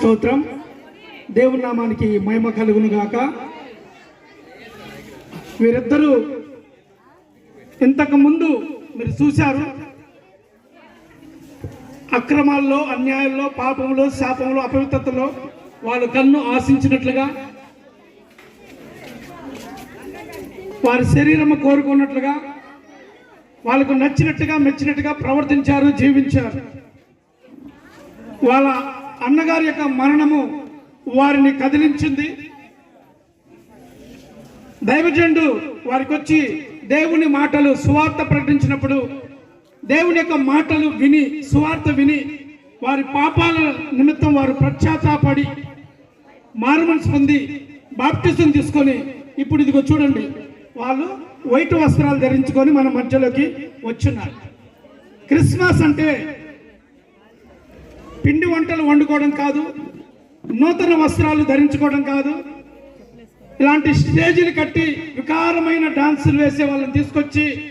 స్తోత్రం. దేవుని నామానికి మహిమ కలుగును గాక. వీరిద్దరూ ఇంతకు ముందు మీరు చూశారు. అక్రమాల్లో అన్యాయంలో పాపంలో శాపంలో అపవిత్రతలో వాళ్ళు కన్ను ఆశించినట్లుగా వారి శరీరము కోరుకున్నట్లుగా వాళ్ళకు నచ్చినట్టుగా మెచ్చినట్టుగా ప్రవర్తించారు జీవించారు. వాళ్ళ అన్నగారి యొక్క మరణము వారిని కదిలించింది. దైవజండు వారికి వచ్చి దేవుని మాటలు సువార్త ప్రకటించినప్పుడు దేవుని యొక్క మాటలు విని సువార్త విని వారి పాపాల నిమిత్తం వారు పశ్చాత్తాపడి మారుమనసు పొంది బాప్టిజం తీసుకొని ఇప్పుడు ఇదిగో చూడండి వాళ్ళు వైట్ వస్త్రాలు ధరించుకొని మన మధ్యలోకి వచ్చున్నారు క్రిస్మస్ అంటే పిండి వంటలు వండుకోవడం కాదు నూతన వస్త్రాలు ధరించుకోవడం కాదు. ఇలాంటి స్టేజీలు కట్టి వికారమైన డాన్సులు వేసే వాళ్ళని తీసుకొచ్చి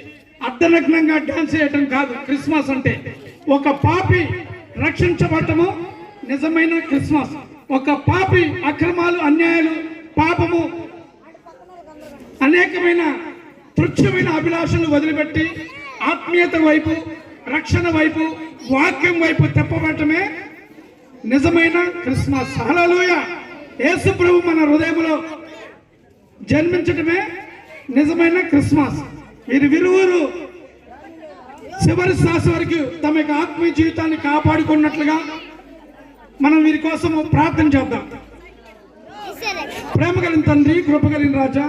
అర్ధనగ్నంగా డాన్స్ చేయటం కాదు క్రిస్మస్ అంటే. ఒక పాపి రక్షించబడటము నిజమైన క్రిస్మస్. ఒక పాపి అక్రమాలు అన్యాయాలు పాపము అనేకమైన తుచ్చమైన అభిలాషలు వదిలిపెట్టి ఆత్మీయత వైపు రక్షణ వైపు వాక్యం వైపు తెప్పబడటమే నిజమైన క్రిస్మస్ హలలోయ యేసు ప్రభు మన హృదయంలో జన్మించటమే నిజమైన క్రిస్మస్. వీరి విరువురు. చివరి శ్వాస వరకు తమ యొక్క ఆత్మీయ జీవితాన్ని కాపాడుకున్నట్లుగా మనం వీరి కోసం ప్రార్థన చేద్దాం. ప్రేమ కలిగిన తండ్రి కృప కలిగిన రాజా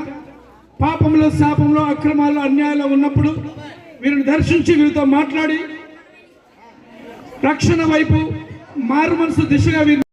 పాపంలో శాపంలో అక్రమాల్లో అన్యాయాలు ఉన్నప్పుడు వీరిని దర్శించి వీరితో మాట్లాడి రక్షణ వైపు మారు మనసు దిశగా వీరిని